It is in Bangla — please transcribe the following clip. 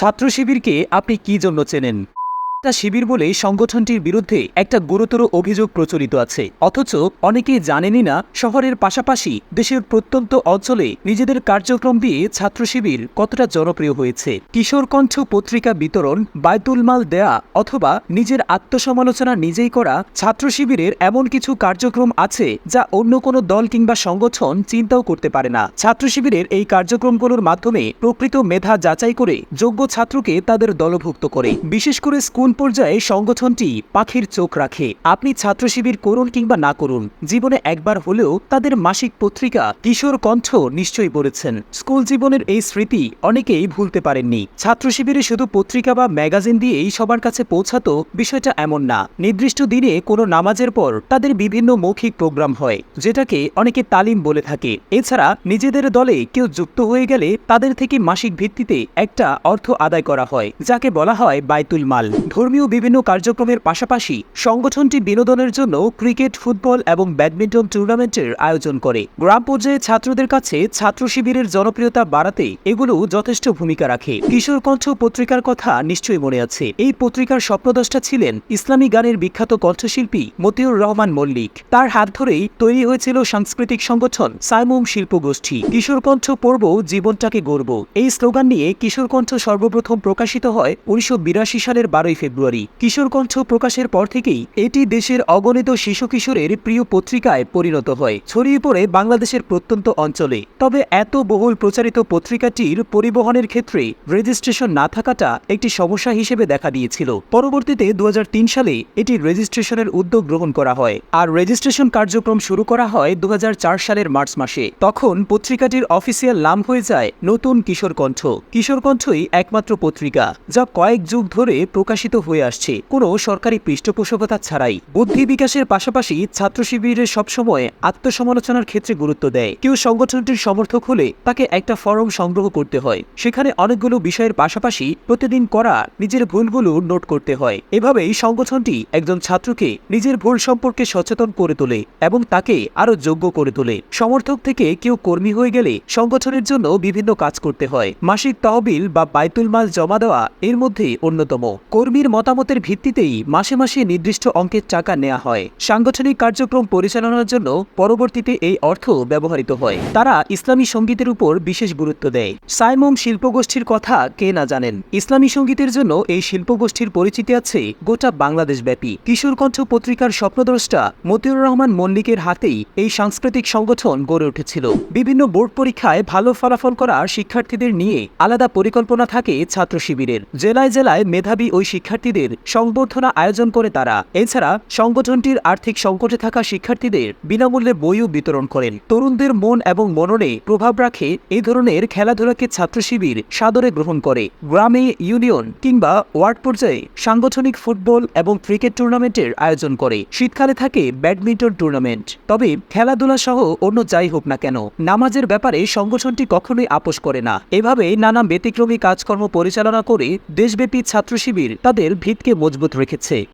ছাত্র শিবিরকে আপনি কি জন্য চেনেন? একটা শিবির বলে সংগঠনটির বিরুদ্ধে একটা গুরুতর অভিযোগ প্রচলিত আছে। অথচ অনেকেই জানেনই না, শহরের পাশাপাশি দেশের প্রত্যন্ত অঞ্চলে নিজেদের কার্যক্রম দিয়ে ছাত্র শিবির কতটা জনপ্রিয় হয়েছে। কিশোর কণ্ঠ পত্রিকা বিতরণ, বায়তুল মাল দেয়া অথবা নিজের আত্মসমালোচনা নিজেই করা ছাত্র শিবিরের এমন কিছু কার্যক্রম আছে যা অন্য কোনো দল কিংবা সংগঠন চিন্তাও করতে পারে না। ছাত্র শিবিরের এই কার্যক্রমগুলোর মাধ্যমে প্রকৃত মেধা যাচাই করে যোগ্য ছাত্রকে তাদের দলভুক্ত করে। বিশেষ করে স্কুল পর্যায়ে সংগঠনটি পাখির চোখ রাখে। আপনি ছাত্র শিবির করুন কিংবা না করুন, জীবনে একবার হলেও তাদের মাসিক পত্রিকা কিশোর কণ্ঠ নিশ্চয়ই পড়েছেন। স্কুল জীবনের এই স্মৃতি অনেকেই ভুলতে পারেননি। ছাত্র শিবিরে শুধু পত্রিকা বা ম্যাগাজিন দিয়েই সবার কাছে পৌঁছাতো বিষয়টা এমন না। নির্দিষ্ট দিনে কোনো নামাজের পর তাদের বিভিন্ন মৌখিক প্রোগ্রাম হয়, যেটাকে অনেকে তালিম বলে থাকে। এছাড়া নিজেদের দলে কেউ যুক্ত হয়ে গেলে তাদের থেকে মাসিক ভিত্তিতে একটা অর্থ আদায় করা হয়, যাকে বলা হয় বাইতুল মাল। ধর্মীয় বিভিন্ন কার্যক্রমের পাশাপাশি সংগঠনটি বিনোদনের জন্য ক্রিকেট, ফুটবল এবং ব্যাডমিন্টন টুর্নামেন্টের আয়োজন করে। গ্রাম পর্যায়ে ছাত্রদের কাছে ছাত্র শিবিরের জনপ্রিয়তা বাড়াতে এগুলো যথেষ্ট ভূমিকা রাখে। কিশোর কণ্ঠ পত্রিকার কথা নিশ্চয়ই মনে আছে। এই পত্রিকার স্বপ্নদষ্টা ছিলেন ইসলামী গানের বিখ্যাত কণ্ঠশিল্পী মতিউর রহমান মল্লিক। তার হাত ধরেই তৈরি হয়েছিল সাংস্কৃতিক সংগঠন সাইমুম শিল্প গোষ্ঠী কিশোর কণ্ঠ পর্ব জীবনটাকে গর্ব এই স্লোগান নিয়ে কিশোর কণ্ঠ সর্বপ্রথম প্রকাশিত হয় উনিশশো বিরাশি সালের বারোই ফেব্রুয়ারি কিশোর কণ্ঠ প্রকাশের পর থেকেই এটি দেশের অগণিত শিশু কিশোরের প্রিয় পত্রিকায় পরিণত হয়। ছড়িয়ে পড়ে বাংলাদেশের প্রত্যন্ত অঞ্চলে। তবে এত বহুল প্রচারিত পত্রিকাটির পরিবহনের ক্ষেত্রে রেজিস্ট্রেশন না থাকাটা একটি সমস্যা হিসেবে দেখা দিয়েছিল। পরবর্তীতে দু হাজার তিন সালে এটি রেজিস্ট্রেশনের উদ্যোগ গ্রহণ করা হয়। আর রেজিস্ট্রেশন কার্যক্রম শুরু করা হয় দু হাজার চার সালের মার্চ মাসে। তখন পত্রিকাটির অফিসিয়াল নাম হয়ে যায় নতুন কিশোর কণ্ঠ কিশোর কণ্ঠই একমাত্র পত্রিকা, যা কয়েক যুগ ধরে প্রকাশিত হয়ে আসছে। কোনো সরকারি পৃষ্ঠপোষকতা ছাড়াই। বুদ্ধি বিকাশের পাশাপাশি ছাত্র শিবিরের সবসময় আত্মসমালোচনার ক্ষেত্রে গুরুত্ব দেয়। কেউ সংগঠনটির সমর্থক হলে তাকে একটা ফরম সংগ্রহ করতে হয়। সেখানে অনেকগুলো বিষয়ের পাশাপাশি প্রতিদিন করা নিজের ভুলগুলো নোট করতে হয়। এভাবেই সংগঠনটি একজন ছাত্রকে নিজের ভুল সম্পর্কে সচেতন করে তোলে এবং তাকে আরও যোগ্য করে তোলে। সমর্থক থেকে কেউ কর্মী হয়ে গেলে সংগঠনের জন্য বিভিন্ন কাজ করতে হয়। মাসিক তহবিল বা বাইতুল মাল জমা দেওয়া এর মধ্যে অন্যতম। কর্মীর মতামতের ভিত্তিতেই মাসে মাসে নির্দিষ্ট অঙ্কের টাকা নেওয়া হয়। সাংগঠনিক কার্যক্রম পরিচালনার জন্য পরবর্তীতে এই অর্থ ব্যবহৃত হয়। তারা ইসলামী সঙ্গীতের উপর বিশেষ গুরুত্ব দেয়। সাইমম শিল্পগোষ্ঠীর কথা কে না জানেন? ইসলামী সঙ্গীতের জন্য এই শিল্পগোষ্ঠীর পরিচিতি আছে গোটা বাংলাদেশ ব্যাপী কিশোর কণ্ঠ পত্রিকার স্বপ্নদ্রষ্টা মতিউর রহমান মল্লিকের হাতেই এই সাংস্কৃতিক সংগঠন গড়ে উঠেছিল। বিভিন্ন বোর্ড পরীক্ষায় ভালো ফলাফল করা শিক্ষার্থীদের নিয়ে আলাদা পরিকল্পনা থাকে ছাত্র শিবিরের জেলায় জেলায় মেধাবী ওই শিক্ষার্থীদের সংবর্ধনা আয়োজন করে তারা। এছাড়া সংগঠনটির আর্থিক সংকটে থাকা শিক্ষার্থীদের বিনামূল্যে বইও বিতরণ করেন। তরুণদের মন এবং মননে প্রভাব রাখে এই ধরনের খেলাধুলাকে ছাত্র শিবির সাদরে গ্রহণ করে। গ্রামে ইউনিয়ন কিংবা ওয়ার্ড পর্যায়ে সাংগঠনিক ফুটবল এবং ক্রিকেট টুর্নামেন্টের আয়োজন করে। শীতকালে থাকে ব্যাডমিন্টন টুর্নামেন্ট। তবে খেলাধুলা সহ অন্য যাই হোক না কেন, নামাজের ব্যাপারে সংগঠনটি কখনোই আপোষ করে না। এভাবে নানা ব্যতিক্রমী কাজকর্ম পরিচালনা করে দেশব্যাপী ছাত্র শিবির তাদের ভিতকে মজবুত রেখেছে।